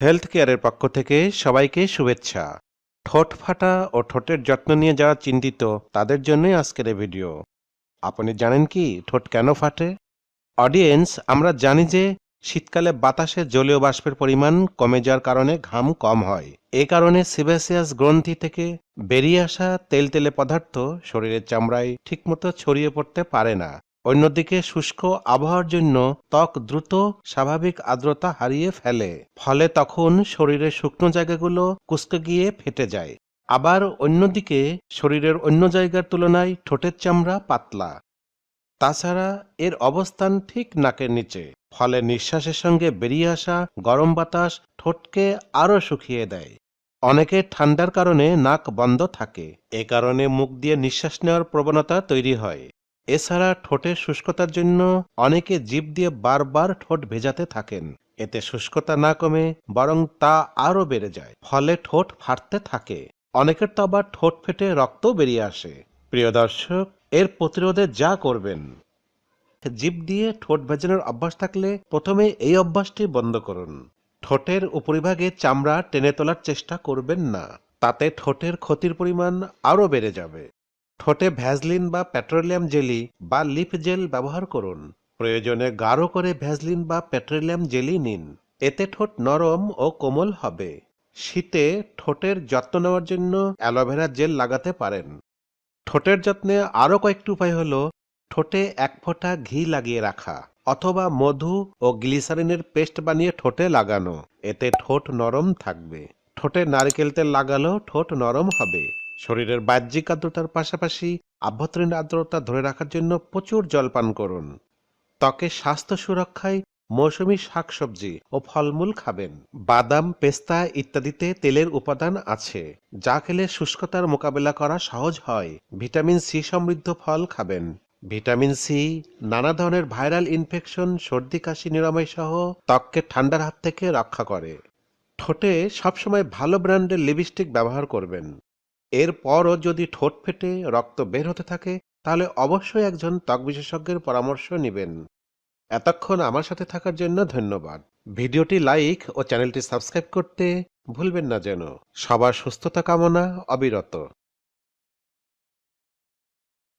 Health কেয়ারের পক্ষ থেকে সবাইকে শুভেচ্ছা। ঠোঁট ফাটা ও ঠোঁটের যত্ন নিয়ে যারা চিন্তিত, তাদের জন্যই আজকের এই ভিডিও। আপনি জানেন কি ঠোঁট কেন ফাটে? অডিয়েন্স, আমরা জানি যে শীতকালে বাতাসে জলীয় বাষ্পের পরিমাণ কমে যাওয়ার কারণে ঘাম কম হয়। এ কারণে সিবেসিয়াস গ্রন্থি থেকে বেরিয়ে আসা তেলতেলে পদার্থ শরীরের চামড়ায় ঠিকমতো ছড়িয়ে পড়তে পারে না। অন্যদিকে শুষ্ক আবহাওয়ার জন্য ত্বক দ্রুত স্বাভাবিক আর্দ্রতা হারিয়ে ফেলে, ফলে তখন শরীরের শুকনো জায়গাগুলো কুচকে গিয়ে ফেটে যায়। আবার অন্যদিকে শরীরের অন্য জায়গার তুলনায় ঠোঁটের চামড়া পাতলা। তাছাড়া এর অবস্থান ঠিক নাকের নিচে, ফলে নিঃশ্বাসের সঙ্গে বেরিয়ে আসা গরম বাতাস ঠোঁটকে আরও শুকিয়ে দেয়। অনেকের ঠান্ডার কারণে নাক বন্ধ থাকে, এ কারণে মুখ দিয়ে নিঃশ্বাস নেওয়ার প্রবণতা তৈরি হয়। এছাড়া ঠোঁটের শুষ্কতার জন্য অনেকে জিভ দিয়ে বারবার ঠোঁট ভেজাতে থাকেন। এতে শুষ্কতা না কমে বরং তা আরও বেড়ে যায়, ফলে ঠোঁট ফাটতে থাকে। অনেকের তো আবার ঠোঁট ফেটে রক্ত বেরিয়ে আসে। প্রিয় দর্শক, এর প্রতিরোধে যা করবেন? জিভ দিয়ে ঠোঁট ভেজানোর অভ্যাস থাকলে প্রথমে এই অভ্যাসটি বন্ধ করুন। ঠোঁটের উপরিভাগে চামড়া টেনে তোলার চেষ্টা করবেন না। তাতে ঠোঁটের ক্ষতির পরিমাণ আরও বেড়ে যাবে। ঠোঁটে ভ্যাজলিন বা পেট্রোলিয়াম জেলি বা লিপ জেল ব্যবহার করুন। প্রয়োজনে গাঢ় করে ভ্যাজলিন বা পেট্রোলিয়াম জেলি নিন। এতে ঠোঁট নরম ও কোমল হবে। শীতে ঠোঁটের যত্ন নেওয়ার জন্য অ্যালোভেরা জেল লাগাতে পারেন। ঠোঁটের যত্নে আরও কয়েকটি উপায় হলো, ঠোঁটে এক ফোঁটা ঘি লাগিয়ে রাখা অথবা মধু ও গ্লিসারিনের পেস্ট বানিয়ে ঠোঁটে লাগানো। এতে ঠোঁট নরম থাকবে। ঠোঁটে নারকেল তেল লাগালেও ঠোঁট নরম হবে। শরীরের বাহ্যিক আর্দ্রতার পাশাপাশি আভ্যন্তরীণ আর্দ্রতা ধরে রাখার জন্য প্রচুর জল পান করুন। ত্বকের স্বাস্থ্য সুরক্ষায় মৌসুমী শাকসবজি ও ফলমূল খাবেন। বাদাম, পেস্তা ইত্যাদিতে তেলের উপাদান আছে, যা খেলে শুষ্কতার মোকাবেলা করা সহজ হয়। ভিটামিন সি সমৃদ্ধ ফল খাবেন। ভিটামিন সি, নানা ধরনের ভাইরাল ইনফেকশন, সর্দি, কাশি, নিরাময় সহ ত্বককে ঠান্ডার হাত থেকে রক্ষা করে। ঠোঁটে সবসময় ভালো ব্র্যান্ডের লিপস্টিক ব্যবহার করবেন। এরপরও যদি ঠোঁট ফেটে রক্ত বের হতে থাকে, তাহলে অবশ্যই একজন ত্বক বিশেষজ্ঞের পরামর্শ নেবেন। এতক্ষণ আমার সাথে থাকার জন্য ধন্যবাদ। ভিডিওটি লাইক ও চ্যানেলটি সাবস্ক্রাইব করতে ভুলবেন না যেন। সবার সুস্থতা কামনা, অবিরত।